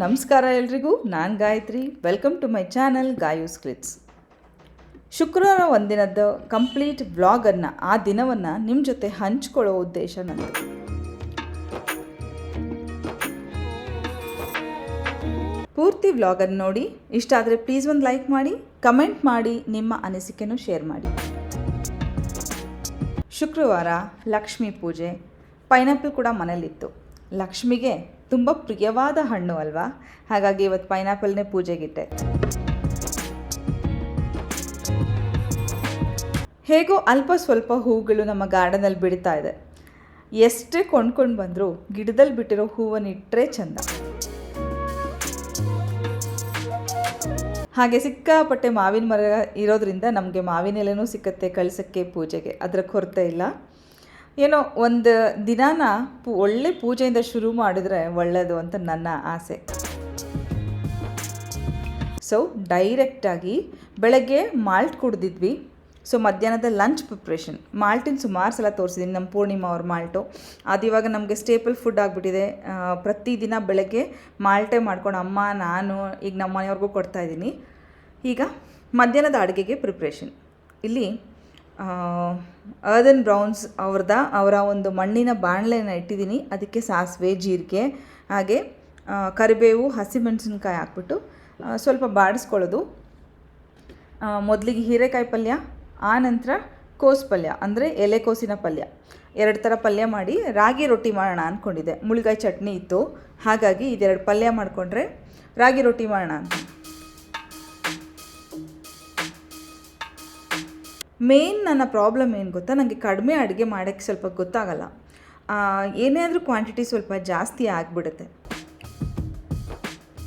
ನಮಸ್ಕಾರ ಎಲ್ರಿಗೂ, ನಾನು Gayatri. Welcome to my channel Gayu's clicks ಶುಕ್ರವಾರ ಒಂದಿನದ ಕಂಪ್ಲೀಟ್ ವ್ಲಾಗನ್ನು ಆ ದಿನವನ್ನು ನಿಮ್ಮ ಜೊತೆ ಹಂಚ್ಕೊಳ್ಳೋ ಉದ್ದೇಶ ನಂದು. ಪೂರ್ತಿ ವ್ಲಾಗನ್ನು ನೋಡಿ, ಇಷ್ಟ ಆದರೆ ಪ್ಲೀಸ್ ಒಂದು ಲೈಕ್ ಮಾಡಿ ಕಮೆಂಟ್ ಮಾಡಿ, ನಿಮ್ಮ ಅನಿಸಿಕೆನೂ ಶೇರ್ ಮಾಡಿ. ಶುಕ್ರವಾರ ಲಕ್ಷ್ಮೀ ಪೂಜೆ ಪೈನಾಪಲ್ ಕೂಡ ಮನೇಲಿತ್ತು. ಲಕ್ಷ್ಮಿಗೆ ತುಂಬ ಪ್ರಿಯವಾದ ಹಣ್ಣು ಅಲ್ವಾ? ಹಾಗಾಗಿ ಇವತ್ತು ಪೈನಾಪಲ್ನೇ ಪೂಜೆಗಿಟ್ಟೆ. ಹೇಗೋ ಅಲ್ಪ ಸ್ವಲ್ಪ ಹೂಗಳು ನಮ್ಮ ಗಾರ್ಡನಲ್ಲಿ ಬಿಡ್ತಾ ಇದೆ. ಎಷ್ಟೇ ಕೊಂಡ್ಕೊಂಡು ಬಂದರೂ ಗಿಡದಲ್ಲಿ ಬಿಟ್ಟಿರೋ ಹೂವನ್ನು ಇಟ್ಟರೆ ಚಂದ. ಹಾಗೆ ಸಿಕ್ಕಾಪಟ್ಟೆ ಮಾವಿನ ಮರ ಇರೋದ್ರಿಂದ ನಮಗೆ ಮಾವಿನ ಎಲೆನೂ ಸಿಕ್ಕತ್ತೆ ಕಳಿಸಕ್ಕೆ ಪೂಜೆಗೆ. ಅದರ ಕೊರತೆ ಇಲ್ಲ. ಏನೋ ಒಂದು ದಿನಾನ ಒಳ್ಳೆ ಪೂಜೆಯಿಂದ ಶುರು ಮಾಡಿದ್ರೆ ಒಳ್ಳೆಯದು ಅಂತ ನನ್ನ ಆಸೆ. ಸೊ ಡೈರೆಕ್ಟಾಗಿ ಬೆಳಗ್ಗೆ ಮಾಲ್ಟ್ ಕುಡ್ದಿದ್ವಿ. ಸೊ ಮಧ್ಯಾಹ್ನದ ಲಂಚ್ ಪ್ರಿಪ್ರೇಷನ್ ಮಾಲ್ಟಿನ ಸುಮಾರು ಸಲ ತೋರಿಸಿದ್ದೀನಿ ನಮ್ಮ ಪೂರ್ಣಿಮಾ ಅವ್ರ ಮಾಲ್ಟು ಅದು ಇವಾಗ ನಮಗೆ ಸ್ಟೇಪಲ್ ಫುಡ್ ಆಗಿಬಿಟ್ಟಿದೆ. ಪ್ರತಿದಿನ ಬೆಳಗ್ಗೆ ಮಾಲ್ಟೇ ಮಾಡ್ಕೊಂಡು ಅಮ್ಮ, ನಾನು, ಈಗ ನಮ್ಮ ಮನೆಯವ್ರಿಗೂ ಕೊಡ್ತಾಯಿದ್ದೀನಿ ಈಗ ಮಧ್ಯಾಹ್ನದ ಅಡುಗೆಗೆ ಪ್ರಿಪ್ರೇಷನ್ ಇಲ್ಲಿ ಅರ್ದನ್ ಬ್ರೌನ್ಸ್ ಅವ್ರದ, ಅವರ ಒಂದು ಮಣ್ಣಿನ ಬಾಣಲೆನ ಇಟ್ಟಿದ್ದೀನಿ. ಅದಕ್ಕೆ ಸಾಸಿವೆ, ಜೀರಿಗೆ, ಹಾಗೆ ಕರಿಬೇವು, ಹಸಿಮೆಣಸಿನ್ಕಾಯಿ ಹಾಕ್ಬಿಟ್ಟು ಸ್ವಲ್ಪ ಬಾಡಿಸ್ಕೊಳ್ಳೋದು. ಮೊದಲಿಗೆ ಹೀರೆಕಾಯಿ ಪಲ್ಯ, ಆ ನಂತರ ಕೋಸು ಪಲ್ಯ, ಅಂದರೆ ಎಲೆಕೋಸಿನ ಪಲ್ಯ. ಎರಡು ಥರ ಪಲ್ಯ ಮಾಡಿ ರಾಗಿ ರೊಟ್ಟಿ ಮಾಡೋಣ ಅಂದ್ಕೊಂಡಿದ್ದೆ ಮುಳುಗಾಯಿ ಚಟ್ನಿ ಇತ್ತು. ಹಾಗಾಗಿ ಇದೆರಡು ಪಲ್ಯ ಮಾಡಿಕೊಂಡ್ರೆ ರಾಗಿ ರೊಟ್ಟಿ ಮಾಡೋಣ ಅಂತ. ಮೇನ್ ನನ್ನ ಪ್ರಾಬ್ಲಮ್ ಏನು ಗೊತ್ತಾ? ನನಗೆ ಕಡಿಮೆ ಅಡುಗೆ ಮಾಡೋಕ್ಕೆ ಸ್ವಲ್ಪ ಗೊತ್ತಾಗಲ್ಲ. ಏನೇ ಆದರೂ ಕ್ವಾಂಟಿಟಿ ಸ್ವಲ್ಪ ಜಾಸ್ತಿ ಆಗಿಬಿಡುತ್ತೆ.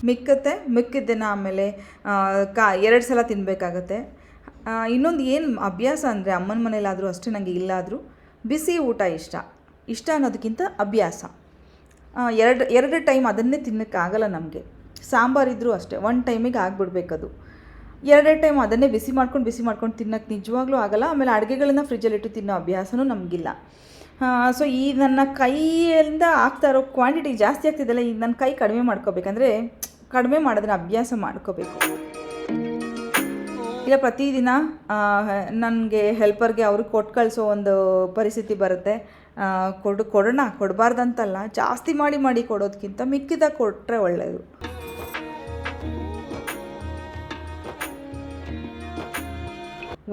ಮಿಕ್ಕತ್ತೆ, ಮಿಕ್ಕಿದ್ದನ್ನು ಆಮೇಲೆ ಕಾ, ಎರಡು ಸಲ ತಿನ್ನಬೇಕಾಗತ್ತೆ ಇನ್ನೊಂದು ಏನು ಅಭ್ಯಾಸ ಅಂದರೆ ಅಮ್ಮನ ಮನೇಲಾದರೂ ಅಷ್ಟೇ ನನಗೆ ಇಲ್ಲಾದರೂ ಬಿಸಿ ಊಟ ಇಷ್ಟ. ಇಷ್ಟ ಅನ್ನೋದಕ್ಕಿಂತ ಅಭ್ಯಾಸ. ಎರಡು ಎರಡು ಟೈಮ್ ಅದನ್ನೇ ತಿನ್ನೋಕ್ಕಾಗಲ್ಲ ನಮಗೆ. ಸಾಂಬಾರಿದ್ರೂ ಅಷ್ಟೇ. ಒನ್ ಟೈಮಿಗೆ ಆಗಿಬಿಡ್ಬೇಕದು. ಎರಡೆರಡು ಟೈಮ್ ಅದನ್ನೇ ಬಿಸಿ ಮಾಡ್ಕೊಂಡು ಬಿಸಿ ಮಾಡ್ಕೊಂಡು ತಿನ್ನೋಕ್ಕೆ ನಿಜವಾಗ್ಲೂ ಆಗಲ್ಲ. ಆಮೇಲೆ ಅಡುಗೆಗಳನ್ನ ಫ್ರಿಜ್ಜಲ್ಲಿಟ್ಟು ತಿನ್ನೋ ಅಭ್ಯಾಸನೂ ನಮಗಿಲ್ಲ. ಸೊ ಈ ನನ್ನ ಕೈಯಿಂದ ಆಗ್ತಾ ಇರೋ ಕ್ವಾಂಟಿಟಿ ಜಾಸ್ತಿ ಆಗ್ತಿದ್ದಲ್ಲ ಈಗ ನನ್ನ ಕೈ ಕಡಿಮೆ ಮಾಡ್ಕೋಬೇಕಂದ್ರೆ ಕಡಿಮೆ ಮಾಡೋದನ್ನ ಅಭ್ಯಾಸ ಮಾಡ್ಕೋಬೇಕು. ಇಲ್ಲ ಪ್ರತಿದಿನ ನನಗೆ ಹೆಲ್ಪರ್ಗೆ ಅವ್ರಿಗೆ ಕೊಟ್ಟು ಕಳಿಸೋ ಒಂದು ಪರಿಸ್ಥಿತಿ ಬರುತ್ತೆ. ಕೊಡು, ಕೊಡೋಣ, ಕೊಡಬಾರ್ದಂತಲ್ಲ, ಜಾಸ್ತಿ ಮಾಡಿ ಮಾಡಿ ಕೊಡೋದಕ್ಕಿಂತ ಮಿಕ್ಕಿದಾಗ ಕೊಟ್ಟರೆ ಒಳ್ಳೆಯದು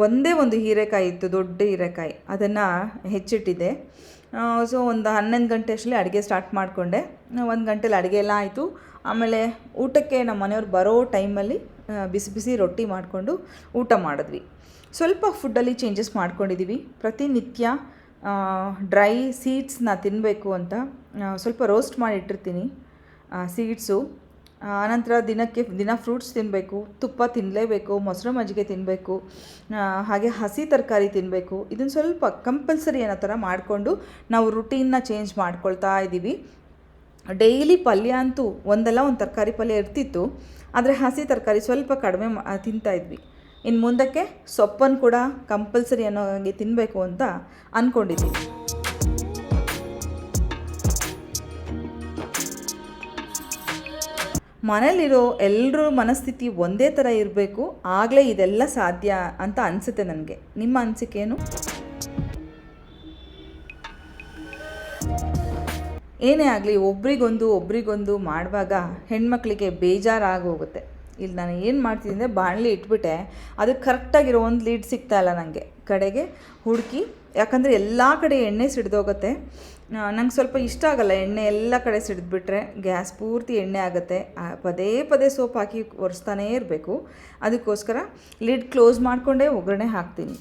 ಒಂದೇ ಒಂದು ಹೀರೆಕಾಯಿ ಇತ್ತು, ದೊಡ್ಡ ಹೀರೆಕಾಯಿ. ಅದನ್ನು ಹೆಚ್ಚಿಟ್ಟಿದ್ದೆ. ಸೊ ಒಂದು ಹನ್ನೊಂದು ಗಂಟೆ ಅಷ್ಟರಲ್ಲಿ ಅಡುಗೆ ಸ್ಟಾರ್ಟ್ ಮಾಡಿಕೊಂಡೆ. ಒಂದು ಗಂಟೆಲಿ ಅಡುಗೆ ಎಲ್ಲ ಆಯಿತು. ಆಮೇಲೆ ಊಟಕ್ಕೆ ನಮ್ಮ ಮನೆಯವ್ರು ಬರೋ ಟೈಮಲ್ಲಿ ಬಿಸಿ ಬಿಸಿ ರೊಟ್ಟಿ ಮಾಡಿಕೊಂಡು ಊಟ ಮಾಡಿದ್ವಿ. ಸ್ವಲ್ಪ ಫುಡ್ಡಲ್ಲಿ ಚೇಂಜಸ್ ಮಾಡ್ಕೊಂಡಿದ್ದೀವಿ ಪ್ರತಿನಿತ್ಯ ಡ್ರೈ ಸೀಡ್ಸ್ನ ತಿನ್ನಬೇಕು ಅಂತ ಸ್ವಲ್ಪ ರೋಸ್ಟ್ ಮಾಡಿ ಇಟ್ಟಿರ್ತೀನಿ. ಸೀಡ್ಸು ಆನಂತರ ದಿನಕ್ಕೆ ದಿನ ಫ್ರೂಟ್ಸ್ ತಿನ್ನಬೇಕು ತುಪ್ಪ ತಿನ್ನಲೇಬೇಕು ಮೊಸರು ಮಜ್ಜಿಗೆ ತಿನ್ನಬೇಕು ಹಾಗೆ ಹಸಿ ತರಕಾರಿ ತಿನ್ನಬೇಕು ಇದನ್ನು ಸ್ವಲ್ಪ ಕಂಪಲ್ಸರಿ ಅನ್ನೋ ಥರ ಮಾಡಿಕೊಂಡು ನಾವು ರುಟೀನ್ನ ಚೇಂಜ್ ಮಾಡ್ಕೊಳ್ತಾ ಇದ್ದೀವಿ. ಡೈಲಿ ಪಲ್ಯ ಅಂತೂ ಒಂದಲ್ಲ, ಒಂದು ತರಕಾರಿ ಪಲ್ಯ ಇರ್ತಿತ್ತು. ಆದರೆ ಹಸಿ ತರಕಾರಿ ಸ್ವಲ್ಪ ಕಡಿಮೆ ಮಾ, ತಿಂತಾ ಇದ್ವಿ. ಇನ್ನು ಮುಂದಕ್ಕೆ ಸೊಪ್ಪನ್ನು ಕೂಡ ಕಂಪಲ್ಸರಿ ಅನ್ನೋ ಹಾಗೆ ತಿನ್ನಬೇಕು ಅಂತ ಅಂದ್ಕೊಂಡಿದ್ದೀವಿ ಮನೇಲಿರೋ ಎಲ್ಲರೂ ಮನಸ್ಥಿತಿ ಒಂದೇ ಥರ ಇರಬೇಕು, ಆಗಲೇ ಇದೆಲ್ಲ ಸಾಧ್ಯ ಅಂತ ಅನಿಸುತ್ತೆ ನನಗೆ. ನಿಮ್ಮ ಅನಿಸಿಕೆ ಏನು ಏನೇ ಆಗಲಿ ಒಬ್ರಿಗೊಂದು ಒಬ್ರಿಗೊಂದು ಮಾಡುವಾಗ ಹೆಣ್ಮಕ್ಳಿಗೆ ಬೇಜಾರಾಗಿ ಹೋಗುತ್ತೆ ಇಲ್ಲಿ ನಾನು ಏನು ಮಾಡ್ತೀನಿ ಅಂದರೆ ಬಾಣಲಿ ಇಟ್ಬಿಟ್ಟೆ, ಅದು ಕರೆಕ್ಟಾಗಿರೋ ಒಂದು ಲೀಡ್ ಸಿಗ್ತಾ ಇಲ್ಲ ನನಗೆ ಕಡೆಗೆ ಹುಡುಕಿ, ಯಾಕಂದರೆ ಎಲ್ಲ ಕಡೆ ಎಣ್ಣೆ ಸಿಡ್ದೋಗುತ್ತೆ. ನಂಗೆ ಸ್ವಲ್ಪ ಇಷ್ಟ ಆಗಲ್ಲ. ಎಣ್ಣೆ ಎಲ್ಲ ಕಡೆ ಸಿಡಿದ್ಬಿಟ್ರೆ ಗ್ಯಾಸ್ ಪೂರ್ತಿ ಎಣ್ಣೆ ಆಗುತ್ತೆ. ಪದೇ ಪದೇ ಸೋಪ್ ಹಾಕಿ ಒರೆಸ್ತಾನೇ ಇರಬೇಕು. ಅದಕ್ಕೋಸ್ಕರ ಲಿಡ್ ಕ್ಲೋಸ್ ಮಾಡಿಕೊಂಡೇ ಒಗ್ಗರಣೆ ಹಾಕ್ತೀನಿ.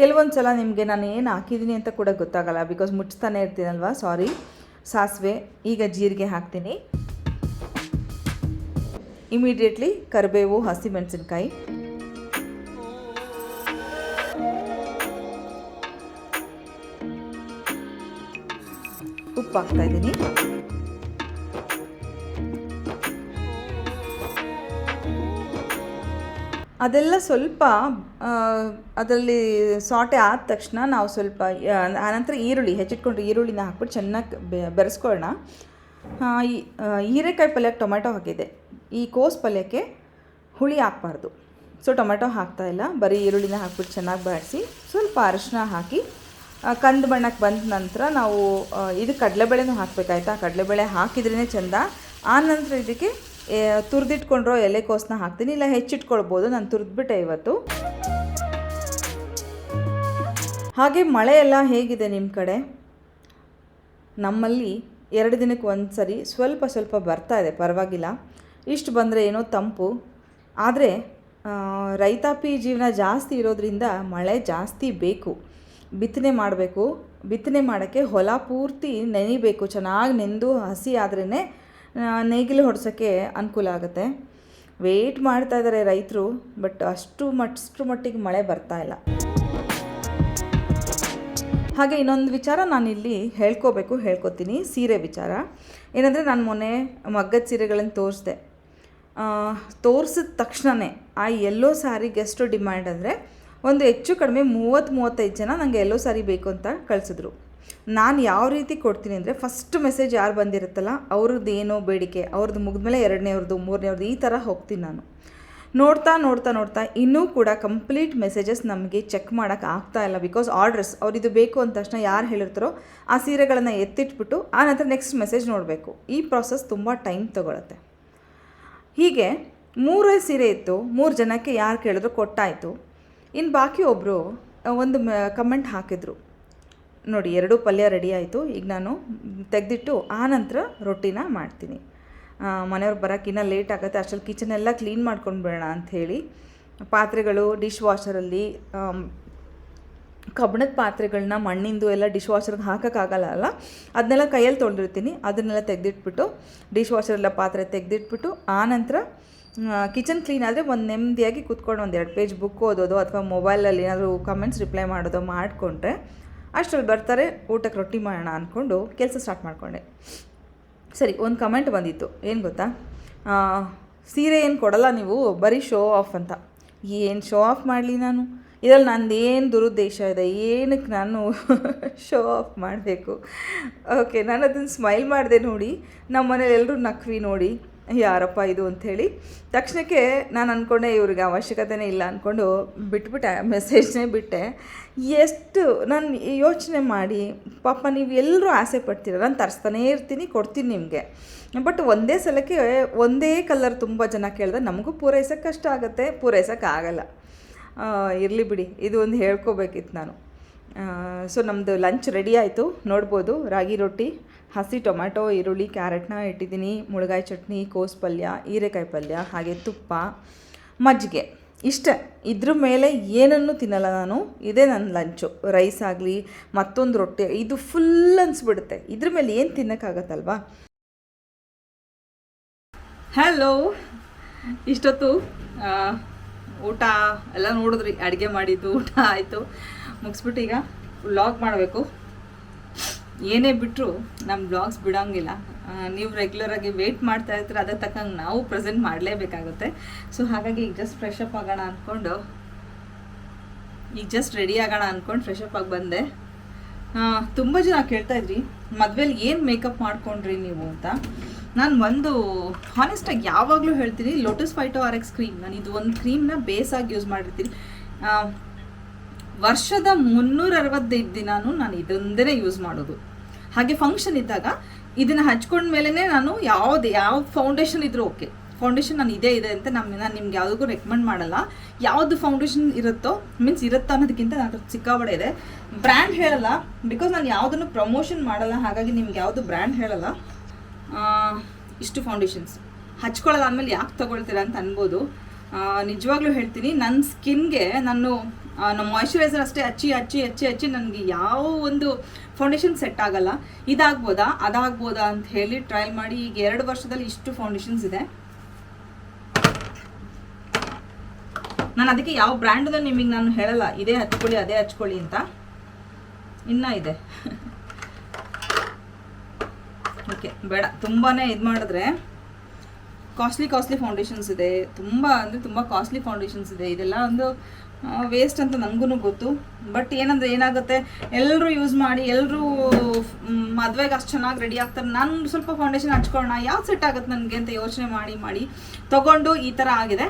ಕೆಲವೊಂದು ಸಲ ನಿಮಗೆ ನಾನು ಏನು ಹಾಕಿದ್ದೀನಿ ಅಂತ ಕೂಡ ಗೊತ್ತಾಗಲ್ಲ. ಬಿಕಾಸ್ ಮುಚ್ತಾನೆ ಇರ್ತೀನಲ್ವಾ? ಸಾರಿ ಸಾಸಿವೆ, ಈಗ ಜೀರಿಗೆ ಹಾಕ್ತೀನಿ. ಇಮಿಡಿಯೇಟ್ಲಿ ಕರಿಬೇವು, ಹಸಿಮೆಣಸಿನ್ಕಾಯಿ. ಉಪ್ಪು ಹಾಕ್ತಾ ಇದ್ದೀನಿ. ಅದೆಲ್ಲ ಸ್ವಲ್ಪ ಅದರಲ್ಲಿ ಸಾಟೆ ಆದ ತಕ್ಷಣ ನಾವು ಸ್ವಲ್ಪ ಆನಂತರ ಈರುಳ್ಳಿ, ಹೆಚ್ಚಿಟ್ಕೊಂಡು ಈರುಳ್ಳಿನ ಹಾಕ್ಬಿಟ್ಟು ಚೆನ್ನಾಗಿ ಬೆರೆಸ್ಕೊಳ್ಳೋಣ. ಹೀರೆಕಾಯಿ ಪಲ್ಯಕ್ಕೆ ಟೊಮೆಟೊ ಹಾಕಿದೆ. ಈ ಕೋಸ್ ಪಲ್ಯಕ್ಕೆ ಹುಳಿ ಹಾಕ್ಬಾರ್ದು. ಸೊ, ಟೊಮೆಟೊ ಹಾಕ್ತಾ ಇಲ್ಲ. ಬರೀ ಈರುಳ್ಳಿನ ಹಾಕ್ಬಿಟ್ಟು ಚೆನ್ನಾಗಿ ಬಾಡಿಸಿ ಸ್ವಲ್ಪ ಅರಿಶಿನ ಹಾಕಿ ಕಂದು ಬಣ್ಣಕ್ಕೆ ಬಂದ ನಂತರ ನಾವು ಇದು ಕಡಲೆಬೇಳೆನೂ ಹಾಕಬೇಕಾಯ್ತಾ? ಕಡಲೆಬೇಳೆ ಹಾಕಿದ್ರೇ ಚೆಂದ. ಆ ನಂತರ ಇದಕ್ಕೆ ತುರಿದಿಟ್ಕೊಂಡ್ರೋ ತುರಿದಿಟ್ಕೊಂಡಿರೋ ಎಲೆಕೋಸನ್ನ ಹಾಕ್ತೀನಿ. ಇಲ್ಲ, ಹೆಚ್ಚಿಟ್ಕೊಳ್ಬೋದು. ನಾನು ತುರಿದ್ಬಿಟ್ಟೆ ಇವತ್ತು. ಹಾಗೆ ಮಳೆ ಎಲ್ಲ ಹೇಗಿದೆ ನಿಮ್ಮ ಕಡೆ? ನಮ್ಮಲ್ಲಿ ಎರಡು ದಿನಕ್ಕೆ ಒಂದು ಸರಿ ಸ್ವಲ್ಪ ಸ್ವಲ್ಪ ಬರ್ತಾ ಇದೆ. ಪರವಾಗಿಲ್ಲ. ಇಷ್ಟು ಬಂದರೆ ಏನೋ ತಂಪು. ಆದರೆ ರೈತಾಪಿ ಜೀವನ ಜಾಸ್ತಿ ಇರೋದ್ರಿಂದ ಮಳೆ ಜಾಸ್ತಿ ಬೇಕು. ಬಿತ್ತನೆ ಮಾಡಬೇಕು. ಬಿತ್ತನೆ ಮಾಡೋಕ್ಕೆ ಹೊಲ ಪೂರ್ತಿ ನೆನಿಬೇಕು. ಚೆನ್ನಾಗಿ ನೆಂದು ಹಸಿ ಆದ್ರೇ ನೇಗಿಲು ಹೊಡ್ಸೋಕ್ಕೆ ಅನುಕೂಲ ಆಗುತ್ತೆ. ವೆಯ್ಟ್ ಮಾಡ್ತಾ ಇದ್ದಾರೆ ರೈತರು ಬಟ್ ಅಷ್ಟು ಮಟ್ಟಷ್ಟು ಮಟ್ಟಿಗೆ ಮಳೆ ಬರ್ತಾ ಇಲ್ಲ. ಹಾಗೆ ಇನ್ನೊಂದು ವಿಚಾರ ನಾನಿಲ್ಲಿ ಹೇಳ್ಕೋಬೇಕು, ಹೇಳ್ಕೊತೀನಿ. ಸೀರೆ ವಿಚಾರ. ಏನಂದರೆ ನಾನು ಮೊನ್ನೆ ಮಗ್ಗದ ಸೀರೆಗಳನ್ನು ತೋರಿಸ್ದೆ. ತೋರಿಸಿದ ತಕ್ಷಣವೇ ಆ ಎಲ್ಲೋ ಸ್ಯಾರಿಗೆ ಎಷ್ಟು ಡಿಮ್ಯಾಂಡ್ ಅಂದರೆ ಒಂದು ಹೆಚ್ಚು ಕಡಿಮೆ ಮೂವತ್ತು ಮೂವತ್ತೈದು ಜನ ನನಗೆ ಎಲ್ಲೋ ಸಾರಿ ಬೇಕು ಅಂತ ಕಳಿಸಿದ್ರು. ನಾನು ಯಾವ ರೀತಿ ಕೊಡ್ತೀನಿ ಅಂದರೆ ಫಸ್ಟ್ ಮೆಸೇಜ್ ಯಾರು ಬಂದಿರುತ್ತಲ್ಲ, ಅವ್ರದ್ದು ಏನೋ ಬೇಡಿಕೆ, ಅವ್ರದ್ದು ಮುಗಿದ್ಮೇಲೆ ಮೂರನೇ ಅವ್ರದ್ದು ಈ ಥರ ಹೋಗ್ತೀನಿ ನಾನು. ನೋಡ್ತಾ ನೋಡ್ತಾ ನೋಡ್ತಾ ಇನ್ನೂ ಕೂಡ ಕಂಪ್ಲೀಟ್ ಮೆಸೇಜಸ್ ನಮಗೆ ಚೆಕ್ ಮಾಡೋಕ್ಕೆ ಆಗ್ತಾ ಇಲ್ಲ ಬಿಕಾಸ್ ಆರ್ಡರ್ಸ್ ಅವ್ರು ಇದು ಬೇಕು ಅಂದ ತಕ್ಷಣ ಯಾರು ಹೇಳಿರ್ತಾರೋ ಆ ಸೀರೆಗಳನ್ನು ಎತ್ತಿಟ್ಬಿಟ್ಟು ಆ ನಂತರ ನೆಕ್ಸ್ಟ್ ಮೆಸೇಜ್ ನೋಡಬೇಕು. ಈ ಪ್ರಾಸೆಸ್ ತುಂಬ ಟೈಮ್ ತೊಗೊಳುತ್ತೆ. ಹೀಗೆ ಮೂರೇ ಸೀರೆ ಇತ್ತು, ಮೂರು ಜನಕ್ಕೆ ಯಾರು ಕೇಳಿದ್ರು ಕೊಟ್ಟಾಯಿತು. ಇನ್ನು ಬಾಕಿ ಒಬ್ಬರು ಒಂದು ಕಮೆಂಟ್ ಹಾಕಿದ್ರು. ನೋಡಿ, ಎರಡೂ ಪಲ್ಯ ರೆಡಿ ಆಯಿತು. ಈಗ ನಾನು ತೆಗೆದಿಟ್ಟು ಆನಂತರ ರೊಟ್ಟಿನ ಮಾಡ್ತೀನಿ. ಮನೆಯವ್ರು ಬರೋಕ್ಕಿನ್ನ ಲೇಟ್ ಆಗುತ್ತೆ. ಅಷ್ಟರಲ್ಲಿ ಕಿಚನ್ ಎಲ್ಲ ಕ್ಲೀನ್ ಮಾಡ್ಕೊಂಡು ಬಿಡೋಣ ಅಂಥೇಳಿ ಪಾತ್ರೆಗಳು ಡಿಶ್ ವಾಷರಲ್ಲಿ ಕಬ್ಬಣದ ಪಾತ್ರೆಗಳನ್ನ ಮಣ್ಣಿಂದು ಎಲ್ಲ ಡಿಶ್ ವಾಷರ್ಗೆ ಹಾಕೋಕ್ಕಾಗಲ್ಲ ಅಲ್ಲ? ಅದನ್ನೆಲ್ಲ ಕೈಯಲ್ಲಿ ತೊಗೊಂಡಿರ್ತೀನಿ ಅದನ್ನೆಲ್ಲ ತೆಗೆದಿಟ್ಬಿಟ್ಟು ಡಿಶ್ ವಾಷರೆಲ್ಲ ಪಾತ್ರೆ ತೆಗೆದಿಟ್ಬಿಟ್ಟು, ಆನಂತರ ಕಿಚನ್ ಕ್ಲೀನ್ ಆದರೆ ಒಂದು ನೆಮ್ಮದಿಯಾಗಿ ಕೂತ್ಕೊಂಡು ಒಂದು ಎರಡು ಪೇಜ್ ಬುಕ್ ಓದೋದು ಅಥವಾ ಮೊಬೈಲಲ್ಲಿ ಏನಾದರೂ ಕಮೆಂಟ್ಸ್ ರಿಪ್ಲೈ ಮಾಡೋದು ಮಾಡಿಕೊಂಡ್ರೆ ಅಷ್ಟರಲ್ಲಿ ಬರ್ತಾರೆ, ಊಟಕ್ಕೆ ರೊಟ್ಟಿ ಮಾಡೋಣ ಅಂದ್ಕೊಂಡು ಕೆಲಸ ಸ್ಟಾರ್ಟ್ ಮಾಡಿಕೊಂಡೆ. ಸರಿ, ಒಂದು ಕಮೆಂಟ್ ಬಂದಿತ್ತು. ಏನು ಗೊತ್ತಾ? ಸೀರೆ ಏನು ಕೊಡಲ್ಲ ನೀವು, ಬರೀ ಶೋ ಆಫ್ ಅಂತ. ಏನು ಶೋ ಆಫ್ ಮಾಡಲಿ ನಾನು? ಇದರಲ್ಲಿ ಏನು ದುರುದ್ದೇಶ ಇದೆ? ಏನಕ್ಕೆ ನಾನು ಶೋ ಆಫ್ ಮಾಡಬೇಕು? ಓಕೆ ನಾನು ಅದನ್ನು ಸ್ಮೈಲ್ ಮಾಡಿದೆ ನೋಡಿ. ನಮ್ಮ ಮನೇಲಿ ಎಲ್ಲರೂ ನಕ್ವಿ ನೋಡಿ. ಯಾರಪ್ಪ ಇದು ಅಂಥೇಳಿ. ತಕ್ಷಣಕ್ಕೆ ನಾನು ಅಂದ್ಕೊಂಡೆ ಇವ್ರಿಗೆ ಅವಶ್ಯಕತೆನೇ ಇಲ್ಲ ಅಂದ್ಕೊಂಡು ಬಿಟ್ಬಿಟ್ಟೆ ಮೆಸೇಜ್ನೇ ಬಿಟ್ಟೆ. ಎಷ್ಟು ನಾನು ಯೋಚನೆ ಮಾಡಿ, ಪಾಪ ನೀವು ಎಲ್ಲರೂ ಆಸೆ ಪಡ್ತೀರ, ನಾನು ತರಿಸ್ತಾನೇ ಇರ್ತೀನಿ, ಕೊಡ್ತೀನಿ ನಿಮಗೆ. ಬಟ್ ಒಂದೇ ಸಲಕ್ಕೆ ಒಂದೇ ಕಲರ್ ತುಂಬ ಜನ ಕೇಳಿದ್ರೆ ನಮಗೂ ಪೂರೈಸೋಕ್ಕೆ ಕಷ್ಟ ಆಗುತ್ತೆ ಪೂರೈಸೋಕ್ಕಾಗಲ್ಲ ಇರಲಿ ಬಿಡಿ, ಇದು ಒಂದು ಹೇಳ್ಕೋಬೇಕಿತ್ತು ನಾನು. ಸೊ ನಮ್ಮದು ಲಂಚ್ ರೆಡಿ ಆಯಿತು, ನೋಡ್ಬೋದು, ರಾಗಿ ರೊಟ್ಟಿ. ಹಸಿ ಟೊಮ್ಯಾಟೊ ಈರುಳ್ಳಿ, ಕ್ಯಾರೆಟ್ನ ಇಟ್ಟಿದ್ದೀನಿ, ಮುಳುಗಾಯಿ ಚಟ್ನಿ, ಕೋಸ್ ಪಲ್ಯ, ಹೀರೆಕಾಯಿ ಪಲ್ಯ, ಹಾಗೆ ತುಪ್ಪ, ಮಜ್ಜಿಗೆ. ಇಷ್ಟೇ. ಇದ್ರ ಮೇಲೆ ಏನನ್ನು ತಿನ್ನಲ್ಲ ನಾನು. ಇದೇ ನನ್ನ ಲಂಚು. ರೈಸ್ ಆಗಲಿ, ಮತ್ತೊಂದು ರೊಟ್ಟಿ, ಇದು ಫುಲ್ ಅನಿಸ್ಬಿಡುತ್ತೆ. ಇದ್ರ ಮೇಲೆ ಏನು ತಿನ್ನೋಕ್ಕಾಗತ್ತಲ್ವಾ? ಹಲೋ ಇಷ್ಟೊತ್ತು ಊಟ ಎಲ್ಲ ನೋಡಿದ್ರಿ. ಅಡುಗೆ ಮಾಡಿದ್ದು, ಊಟ ಆಯಿತು. ಮುಗಿಸ್ಬಿಟ್ಟು ಈಗ ವ್ಲಾಗ್ ಮಾಡಬೇಕು. ಏನೇ ಬಿಟ್ಟರು ನಮ್ಮ ಬ್ಲಾಗ್ಸ್ ಬಿಡೋಂಗಿಲ್ಲ. ನೀವು ರೆಗ್ಯುಲರಾಗಿ ವೆಯ್ಟ್ ಮಾಡ್ತಾ ಇರ್ತೀರ ಅದಕ್ಕೆ ತಕ್ಕಂಗೆ ನಾವು ಪ್ರೆಸೆಂಟ್ ಮಾಡಲೇಬೇಕಾಗುತ್ತೆ. ಸೊ ಹಾಗಾಗಿ ಈಗ ಜಸ್ಟ್ ಫ್ರೆಶ್ ಅಪ್ ಆಗೋಣ ಅಂದ್ಕೊಂಡು ಈಗ ಜಸ್ಟ್ ರೆಡಿ ಆಗೋಣ ಅಂದ್ಕೊಂಡು ಫ್ರೆಶ್ ಅಪ್ ಆಗಿ ಬಂದೆ. ತುಂಬ ಜನ ಕೇಳ್ತಾ ಇದ್ರಿ, ಮದುವೆಲಿ ಏನು ಮೇಕಪ್ ಮಾಡ್ಕೊಂಡ್ರಿ ನೀವು ಅಂತ? ನಾನು ಒಂದು ಹಾನೆಸ್ಟಾಗಿ ಯಾವಾಗಲೂ ಹೇಳ್ತೀನಿ Lotus phyto R X cream ನಾನು ಇದು ಒಂದು ಕ್ರೀಮ್ನ ಬೇಸಾಗಿ ಯೂಸ್ ಮಾಡಿರ್ತೀನಿ. ವರ್ಷದ ಮುನ್ನೂರ ಅರವತ್ತೈದು ದಿನಾನು ನಾನು ಇದೊಂದೇ ಯೂಸ್ ಮಾಡೋದು. ಹಾಗೆ ಫಂಕ್ಷನ್ ಇದ್ದಾಗ ಇದನ್ನು ಹಚ್ಕೊಂಡ ಮೇಲೇ ನಾನು ಯಾವ್ದು, ಯಾವ ಫೌಂಡೇಶನ್ ಇದ್ರೂ ಓಕೆ ಫೌಂಡೇಶನ್ ನಾನು ಇದೇ ಇದೆ ಅಂತ ನಮ್ಮ ನಾನು ನಿಮ್ಗೆ ಯಾವುದಕ್ಕೂ ರೆಕಮೆಂಡ್ ಮಾಡಲ್ಲ. ಯಾವುದು ಫೌಂಡೇಶನ್ ಇರುತ್ತೋ ಮೀನ್ಸ್ ಇರುತ್ತೋ ಅನ್ನೋದಕ್ಕಿಂತ ನಾನು ಸಿಕ್ಕಾಬಡೆ ಇದೆ. ಬ್ರ್ಯಾಂಡ್ ಹೇಳಲ್ಲ ಬಿಕಾಸ್ ನಾನು ಯಾವುದನ್ನು ಪ್ರಮೋಷನ್ ಮಾಡಲ್ಲ, ಹಾಗಾಗಿ ನಿಮ್ಗೆ ಯಾವುದು ಬ್ರ್ಯಾಂಡ್ ಹೇಳಲ್ಲ. ಇಷ್ಟು ಫೌಂಡೇಶನ್ಸ್ ಹಚ್ಕೊಳ್ಳೋದಾದ್ಮೇಲೆ ಯಾಕೆ ತಗೊಳ್ತೀರಾ ಅಂತ ಅನ್ಬೋದು. ನಿಜವಾಗ್ಲೂ ಹೇಳ್ತೀನಿ ನನ್ನ ಸ್ಕಿನ್ಗೆ ನಾನು ನಮ್ಮ ಮಾಯ್ಶ್ಚರೈಸರ್ ಅಷ್ಟೇ ಹಚ್ಚಿ ಹಚ್ಚಿ ಹಚ್ಚಿ ಹಚ್ಚಿ ನನಗೆ ಯಾವ ಒಂದು ಫೌಂಡೇಶನ್ ಸೆಟ್ ಆಗಲ್ಲ. ಇದಾಗ್ಬೋದಾ? ಅದಾಗ್ಬೋದಾ ಅಂತ ಹೇಳಿ ಟ್ರಯಲ್ ಮಾಡಿ ಈಗ ಎರಡು ವರ್ಷದಲ್ಲಿ ಇಷ್ಟು ಫೌಂಡೇಶನ್ಸ್ ಇದೆ. ನಾನು ಅದಕ್ಕೆ ಯಾವ ಬ್ರ್ಯಾಂಡ್ ನಿಮಗೆ ನಾನು ಹೇಳಲ್ಲ. ಇದೇ ಹಚ್ಕೊಳ್ಳಿ, ಅದೇ ಹಚ್ಕೊಳ್ಳಿ ಅಂತ. ಇನ್ನ ಇದೆ. ಓಕೆ ಬೇಡ. ತುಂಬಾ ಇದು ಮಾಡಿದ್ರೆ ಕಾಸ್ಟ್ಲಿ ಕಾಸ್ಟ್ಲಿ ಫೌಂಡೇಶನ್ಸ್ ಇದೆ. ತುಂಬ ಅಂದರೆ ತುಂಬ ಕಾಸ್ಟ್ಲಿ ಫೌಂಡೇಶನ್ಸ್ ಇದೆ. ಇದೆಲ್ಲ ಒಂದು ವೇಸ್ಟ್ ಅಂತ ನನಗೂ ಗೊತ್ತು. ಬಟ್ ಏನಂದ್ರೆ ಏನಾಗುತ್ತೆ ಎಲ್ಲರೂ ಯೂಸ್ ಮಾಡಿ ಎಲ್ಲರೂ ಮದುವೆಗೆ ಅಷ್ಟು ಚೆನ್ನಾಗಿ ರೆಡಿ ಆಗ್ತಾರೆ. ನಾನು ಸ್ವಲ್ಪ ಫೌಂಡೇಶನ್ ಹಚ್ಕೊಳ್ಳೋಣ ಯಾವ್ದು ಸೆಟ್ ಆಗುತ್ತೆ ನನಗೆ ಅಂತ ಯೋಚನೆ ಮಾಡಿ ಮಾಡಿ ತಗೊಂಡು ಈ ಥರ ಆಗಿದೆ.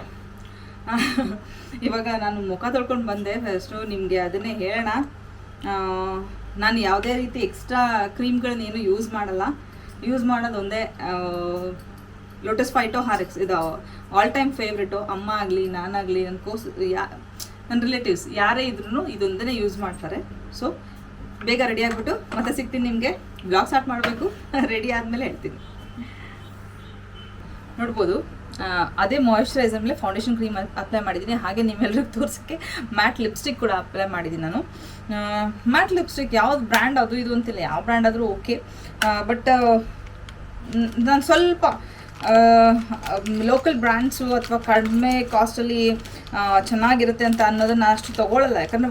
ಇವಾಗ ನಾನು ಮುಖ ತೊಳ್ಕೊಂಡು ಬಂದೆ. ಫಸ್ಟು ನಿಮಗೆ ಅದನ್ನೇ ಹೇಳೋಣ. ನಾನು ಯಾವುದೇ ರೀತಿ ಎಕ್ಸ್ಟ್ರಾ ಕ್ರೀಮ್ಗಳನ್ನೇನು ಯೂಸ್ ಮಾಡಲ್ಲ. ಯೂಸ್ ಮಾಡೋದು ಒಂದೇ ಲೋಟಸ್ ಫೈಟೋ ಹಾರೆಕ್ಸ್ ಇದು ಆಲ್ ಟೈಮ್ ಫೇವ್ರೆಟು ಅಮ್ಮ ಆಗಲಿ ನಾನಾಗಲಿ ನನ್ನ ಕೋಸ್ ಯಾ ನನ್ನ ರಿಲೇಟಿವ್ಸ್ ಯಾರೇ ಇದ್ರೂ ಇದೊಂದನ್ನೇ ಯೂಸ್ ಮಾಡ್ತಾರೆ. ಸೊ ಬೇಗ ರೆಡಿ ಆಗಿಬಿಟ್ಟು ಮತ್ತೆ ಸಿಗ್ತೀನಿ ನಿಮಗೆ. ಬ್ಲಾಗ್ ಸ್ಟಾರ್ಟ್ ಮಾಡಬೇಕು. ರೆಡಿ ಆದಮೇಲೆ ಹೇಳ್ತೀನಿ. ನೋಡ್ಬೋದು ಅದೇ ಮಾಯಶ್ಚರೈಸರ್ ಮೇಲೆ ಫೌಂಡೇಶನ್ ಕ್ರೀಮ್ ಅಪ್ಲೈ ಮಾಡಿದ್ದೀನಿ. ಹಾಗೆ ನಿಮ್ಮೆಲ್ಲರಿಗೂ ತೋರಿಸೋಕ್ಕೆ ಮ್ಯಾಟ್ ಲಿಪ್ಸ್ಟಿಕ್ ಕೂಡ ಅಪ್ಲೈ ಮಾಡಿದ್ದೀನಿ ನಾನು. ಮ್ಯಾಟ್ ಲಿಪ್ಸ್ಟಿಕ್ ಯಾವ್ದು ಬ್ರ್ಯಾಂಡ್ ಅದು, ಇದು ಅಂತಿಲ್ಲ. ಯಾವ ಬ್ರ್ಯಾಂಡ್ ಆದರೂ ಓಕೆ ಬಟ್ ನಾನು ಸ್ವಲ್ಪ ಲೋಕಲ್ ಬ್ರ್ಯಾಂಡ್ಸು ಅಥವಾ ಕಡಿಮೆ ಕಾಸ್ಟಲ್ಲಿ ಚೆನ್ನಾಗಿರುತ್ತೆ ಅಂತ ಅನ್ನೋದನ್ನ ಅಷ್ಟು ತೊಗೊಳ್ಳಲ್ಲ ಯಾಕಂದರೆ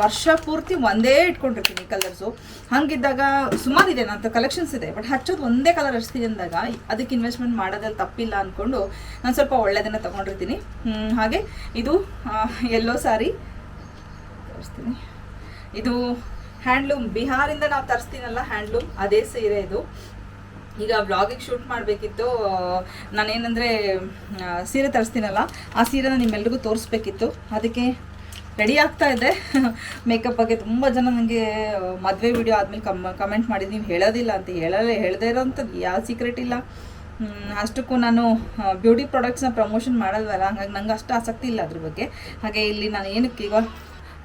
ವರ್ಷ ಪೂರ್ತಿ ಒಂದೇ ಇಟ್ಕೊಂಡಿರ್ತೀನಿ ಕಲರ್ಸು ಹಂಗಿದ್ದಾಗ ಸುಮಾರಿದೆ ನನ್ನ ಕಲೆಕ್ಷನ್ಸ್ ಇದೆ ಬಟ್ ಹಚ್ಚೋದು ಒಂದೇ ಕಲರ್ ಹಚ್ತೀನಿ ಅಂದಾಗ ಅದಕ್ಕೆ ಇನ್ವೆಸ್ಟ್ಮೆಂಟ್ ಮಾಡೋದ್ರಲ್ಲಿ ತಪ್ಪಿಲ್ಲ ಅಂದ್ಕೊಂಡು ನಾನು ಸ್ವಲ್ಪ ಒಳ್ಳೆಯದನ್ನು ತೊಗೊಂಡಿರ್ತೀನಿ. ಹಾಗೆ ಇದು ಎಲ್ಲೋ ಸಾರಿ ತೋರಿಸ್ತೀನಿ. ಇದು ಹ್ಯಾಂಡ್ಲೂಮ್ ಬಿಹಾರಿಂದ ನಾವು ತರಿಸ್ತೀನಲ್ಲ ಹ್ಯಾಂಡ್ಲೂಮ್ ಅದೇ ಸೀರೆ ಇದು. ಈಗ ವ್ಲಾಗಿಗೆ ಶೂಟ್ ಮಾಡಬೇಕಿತ್ತು ನಾನೇನಂದರೆ ಸೀರೆ ತರಿಸ್ತೀನಲ್ಲ, ಆ ಸೀರೆನ ನಿಮ್ಮೆಲ್ರಿಗೂ ತೋರಿಸ್ಬೇಕಿತ್ತು. ಅದಕ್ಕೆ ರೆಡಿ ಆಗ್ತಾ ಇದೆ. ಮೇಕಪ್ ಬಗ್ಗೆ ತುಂಬ ಜನ ನನಗೆ ಮದುವೆ ವಿಡಿಯೋ ಆದಮೇಲೆ ಕಮ್ ಕಮೆಂಟ್ ಮಾಡಿದ್ದು ನೀವು ಹೇಳೋದಿಲ್ಲ ಅಂತ, ಹೇಳಲ್ಲ, ಹೇಳದೇ ಇರೋಂಥದ್ದು, ಯಾವ ಸೀಕ್ರೆಟ್ ಇಲ್ಲ. ಅಷ್ಟಕ್ಕೂ ನಾನು ಬ್ಯೂಟಿ ಪ್ರಾಡಕ್ಟ್ಸ್ನ ಪ್ರಮೋಷನ್ ಮಾಡಲ್ವಲ್ಲ, ಹಂಗಾಗಿ ನಂಗೆ ಅಷ್ಟು ಆಸಕ್ತಿ ಇಲ್ಲ ಅದ್ರ ಬಗ್ಗೆ. ಹಾಗೆ ಇಲ್ಲಿ ನಾನು ಏನಕ್ಕೆ ಈಗ